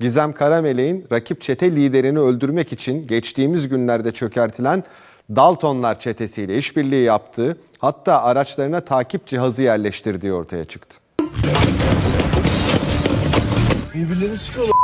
Gizem Karameleğin rakip çete liderini öldürmek için geçtiğimiz günlerde çökertilen Daltonlar çetesiyle işbirliği yaptığı, hatta araçlarına takip cihazı yerleştirdiği ortaya çıktı. Birbirlerini sıkıyorlar.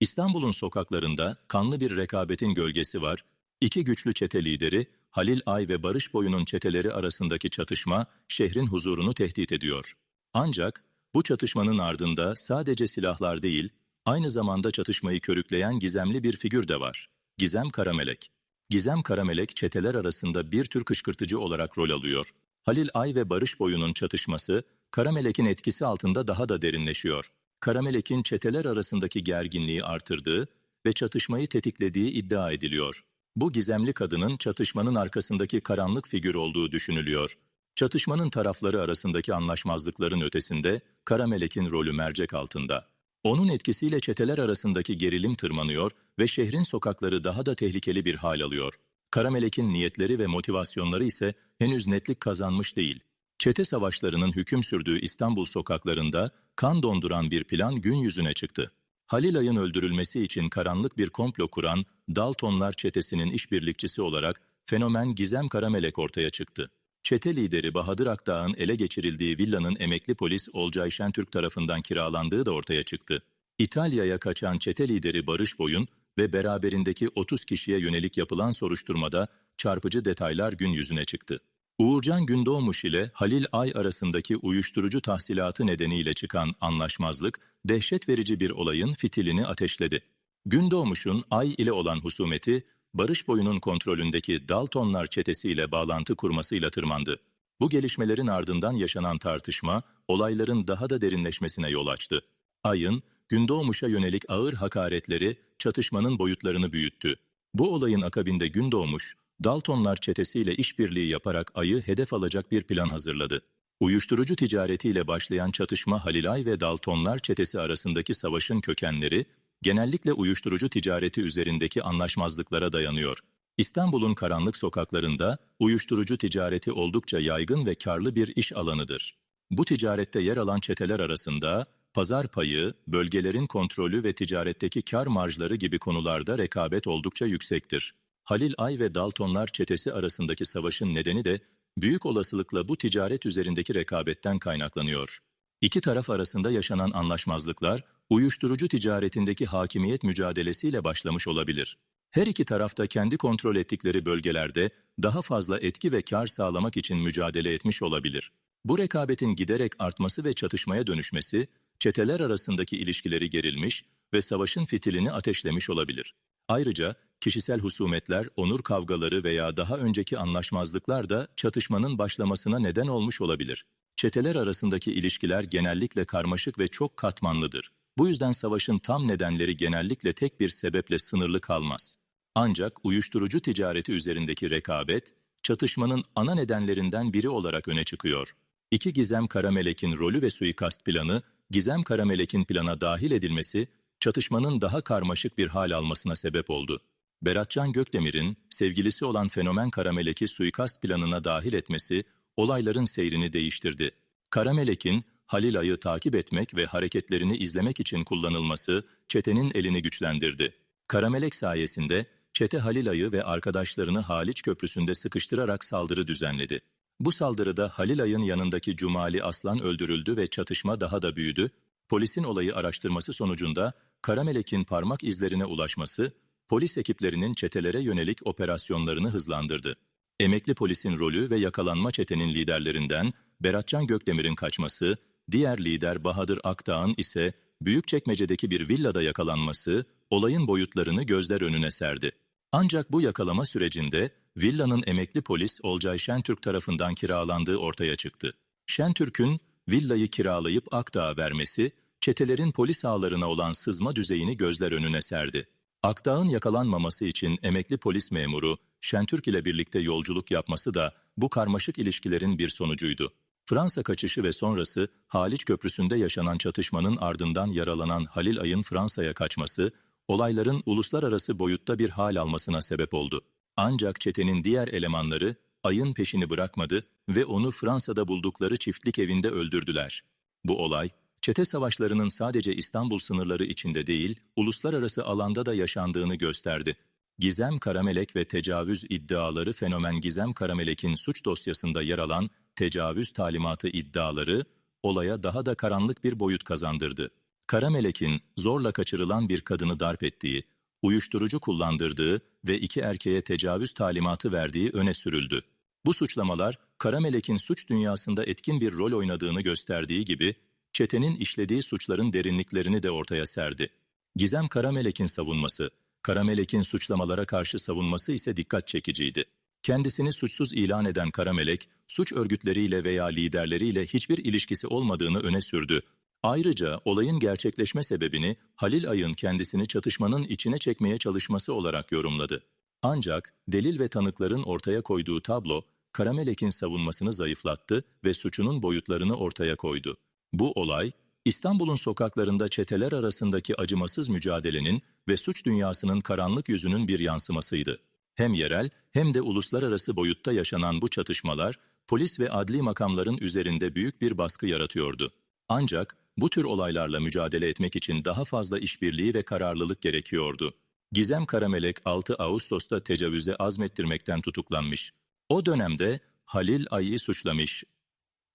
İstanbul'un sokaklarında kanlı bir rekabetin gölgesi var. İki güçlü çete lideri Halil Ay ve Barış Boyu'nun çeteleri arasındaki çatışma şehrin huzurunu tehdit ediyor. Ancak bu çatışmanın ardında sadece silahlar değil, aynı zamanda çatışmayı körükleyen gizemli bir figür de var. Gizem Karamelek. Gizem Karamelek çeteler arasında bir tür kışkırtıcı olarak rol alıyor. Halil Ay ve Barış Boyu'nun çatışması Karamelek'in etkisi altında daha da derinleşiyor. Karamelek'in çeteler arasındaki gerginliği artırdığı ve çatışmayı tetiklediği iddia ediliyor. Bu gizemli kadının çatışmanın arkasındaki karanlık figür olduğu düşünülüyor. Çatışmanın tarafları arasındaki anlaşmazlıkların ötesinde Karamelek'in rolü mercek altında. Onun etkisiyle çeteler arasındaki gerilim tırmanıyor ve şehrin sokakları daha da tehlikeli bir hal alıyor. Karamelek'in niyetleri ve motivasyonları ise henüz netlik kazanmış değil. Çete savaşlarının hüküm sürdüğü İstanbul sokaklarında kan donduran bir plan gün yüzüne çıktı. Halil Ay'ın öldürülmesi için karanlık bir komplo kuran Daltonlar çetesinin işbirlikçisi olarak fenomen Gizem Karamelek ortaya çıktı. Çete lideri Bahadır Akdağ'ın ele geçirildiği villanın emekli polis Olcay Şentürk tarafından kiralandığı da ortaya çıktı. İtalya'ya kaçan çete lideri Barış Boyun ve beraberindeki 30 kişiye yönelik yapılan soruşturmada çarpıcı detaylar gün yüzüne çıktı. Uğurcan Gündoğmuş ile Halil Ay arasındaki uyuşturucu tahsilatı nedeniyle çıkan anlaşmazlık, dehşet verici bir olayın fitilini ateşledi. Gündoğmuş'un Ay ile olan husumeti, Barış Boyu'nun kontrolündeki Daltonlar çetesiyle bağlantı kurmasıyla tırmandı. Bu gelişmelerin ardından yaşanan tartışma, olayların daha da derinleşmesine yol açtı. Ay'ın, Gündoğmuş'a yönelik ağır hakaretleri çatışmanın boyutlarını büyüttü. Bu olayın akabinde Gündoğmuş, Daltonlar çetesiyle işbirliği yaparak Ay'ı hedef alacak bir plan hazırladı. Uyuşturucu ticaretiyle başlayan çatışma Halilay ve Daltonlar çetesi arasındaki savaşın kökenleri, genellikle uyuşturucu ticareti üzerindeki anlaşmazlıklara dayanıyor. İstanbul'un karanlık sokaklarında uyuşturucu ticareti oldukça yaygın ve karlı bir iş alanıdır. Bu ticarette yer alan çeteler arasında pazar payı, bölgelerin kontrolü ve ticaretteki kar marjları gibi konularda rekabet oldukça yüksektir. Halil Ay ve Daltonlar çetesi arasındaki savaşın nedeni de büyük olasılıkla bu ticaret üzerindeki rekabetten kaynaklanıyor. İki taraf arasında yaşanan anlaşmazlıklar, uyuşturucu ticaretindeki hakimiyet mücadelesiyle başlamış olabilir. Her iki tarafta kendi kontrol ettikleri bölgelerde daha fazla etki ve kar sağlamak için mücadele etmiş olabilir. Bu rekabetin giderek artması ve çatışmaya dönüşmesi, çeteler arasındaki ilişkileri gerilmiş ve savaşın fitilini ateşlemiş olabilir. Ayrıca kişisel husumetler, onur kavgaları veya daha önceki anlaşmazlıklar da çatışmanın başlamasına neden olmuş olabilir. Çeteler arasındaki ilişkiler genellikle karmaşık ve çok katmanlıdır. Bu yüzden savaşın tam nedenleri genellikle tek bir sebeple sınırlı kalmaz. Ancak uyuşturucu ticareti üzerindeki rekabet, çatışmanın ana nedenlerinden biri olarak öne çıkıyor. İki Gizem Karamelek'in rolü ve suikast planı, Gizem Karamelek'in plana dahil edilmesi, çatışmanın daha karmaşık bir hal almasına sebep oldu. Beratcan Gökdemir'in sevgilisi olan fenomen Karamelek'i suikast planına dahil etmesi olayların seyrini değiştirdi. Karamelek'in Halil Ay'ı takip etmek ve hareketlerini izlemek için kullanılması çetenin elini güçlendirdi. Karamelek sayesinde çete Halil Ay'ı ve arkadaşlarını Haliç Köprüsü'nde sıkıştırarak saldırı düzenledi. Bu saldırıda Halil Ay'ın yanındaki Cumali Aslan öldürüldü ve çatışma daha da büyüdü. Polisin olayı araştırması sonucunda Karamelek'in parmak izlerine ulaşması, polis ekiplerinin çetelere yönelik operasyonlarını hızlandırdı. Emekli polisin rolü ve yakalanma çetenin liderlerinden Beratcan Gökdemir'in kaçması, diğer lider Bahadır Akdağ'ın ise Büyükçekmece'deki bir villada yakalanması, olayın boyutlarını gözler önüne serdi. Ancak bu yakalama sürecinde villanın emekli polis Olcay Şentürk tarafından kiralandığı ortaya çıktı. Şentürk'ün villayı kiralayıp Akdağ'a vermesi, çetelerin polis ağlarına olan sızma düzeyini gözler önüne serdi. Akdağ'ın yakalanmaması için emekli polis memuru Şentürk ile birlikte yolculuk yapması da bu karmaşık ilişkilerin bir sonucuydu. Fransa kaçışı ve sonrası Haliç Köprüsü'nde yaşanan çatışmanın ardından yaralanan Halil Ay'ın Fransa'ya kaçması, olayların uluslararası boyutta bir hal almasına sebep oldu. Ancak çetenin diğer elemanları Ay'ın peşini bırakmadı ve onu Fransa'da buldukları çiftlik evinde öldürdüler. Bu olay, çete savaşlarının sadece İstanbul sınırları içinde değil, uluslararası alanda da yaşandığını gösterdi. Gizem Karamelek ve tecavüz iddiaları fenomen Gizem Karamelek'in suç dosyasında yer alan tecavüz talimatı iddiaları olaya daha da karanlık bir boyut kazandırdı. Karamelek'in zorla kaçırılan bir kadını darp ettiği, uyuşturucu kullandırdığı ve iki erkeğe tecavüz talimatı verdiği öne sürüldü. Bu suçlamalar Karamelek'in suç dünyasında etkin bir rol oynadığını gösterdiği gibi çetenin işlediği suçların derinliklerini de ortaya serdi. Gizem Karamelek'in savunması, Karamelek'in suçlamalara karşı savunması ise dikkat çekiciydi. Kendisini suçsuz ilan eden Karamelek, suç örgütleriyle veya liderleriyle hiçbir ilişkisi olmadığını öne sürdü. Ayrıca olayın gerçekleşme sebebini Halil Ay'ın kendisini çatışmanın içine çekmeye çalışması olarak yorumladı. Ancak delil ve tanıkların ortaya koyduğu tablo, Karamelek'in savunmasını zayıflattı ve suçunun boyutlarını ortaya koydu. Bu olay, İstanbul'un sokaklarında çeteler arasındaki acımasız mücadelenin ve suç dünyasının karanlık yüzünün bir yansımasıydı. Hem yerel hem de uluslararası boyutta yaşanan bu çatışmalar, polis ve adli makamların üzerinde büyük bir baskı yaratıyordu. Ancak bu tür olaylarla mücadele etmek için daha fazla işbirliği ve kararlılık gerekiyordu. Gizem Karamelek 6 Ağustos'ta tecavüze azmettirmekten tutuklanmış. O dönemde Halil Ay'ı suçlamış.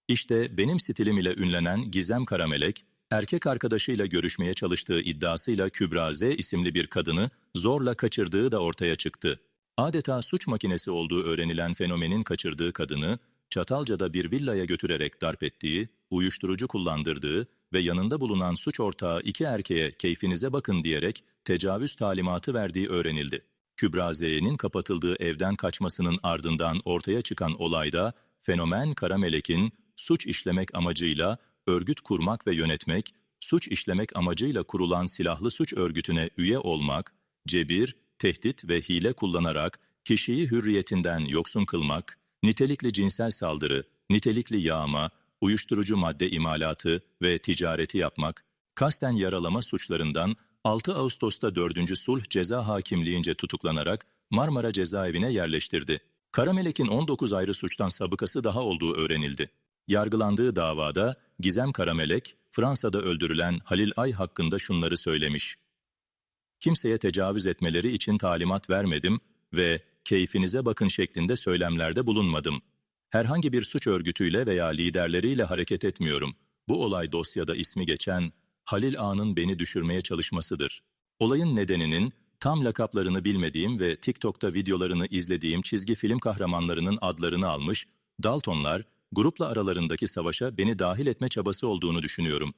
İşte benim stilim ile ünlenen Gizem Karamelek, erkek arkadaşıyla görüşmeye çalıştığı iddiasıyla Kübra Z isimli bir kadını zorla kaçırdığı da ortaya çıktı. Adeta suç makinesi olduğu öğrenilen fenomenin kaçırdığı kadını, Çatalca'da bir villaya götürerek darp ettiği, uyuşturucu kullandırdığı ve yanında bulunan suç ortağı iki erkeğe keyfinize bakın diyerek tecavüz talimatı verdiği öğrenildi. Kübra Z'nin kapatıldığı evden kaçmasının ardından ortaya çıkan olayda fenomen Karamelek'in suç işlemek amacıyla örgüt kurmak ve yönetmek, suç işlemek amacıyla kurulan silahlı suç örgütüne üye olmak, cebir, tehdit ve hile kullanarak kişiyi hürriyetinden yoksun kılmak, nitelikli cinsel saldırı, nitelikli yağma, uyuşturucu madde imalatı ve ticareti yapmak, kasten yaralama suçlarından 6 Ağustos'ta 4. Sulh Ceza Hakimliğince tutuklanarak Marmara Cezaevine yerleştirdi. Karamelek'in 19 ayrı suçtan sabıkası daha olduğu öğrenildi. Yargılandığı davada Gizem Karamelek, Fransa'da öldürülen Halil Ay hakkında şunları söylemiş. Kimseye tecavüz etmeleri için talimat vermedim ve keyfinize bakın şeklinde söylemlerde bulunmadım. Herhangi bir suç örgütüyle veya liderleriyle hareket etmiyorum. Bu olay dosyada ismi geçen Halil Ağa'nın beni düşürmeye çalışmasıdır. Olayın nedeninin tam lakaplarını bilmediğim ve TikTok'ta videolarını izlediğim çizgi film kahramanlarının adlarını almış, Daltonlar, grupla aralarındaki savaşa beni dahil etme çabası olduğunu düşünüyorum.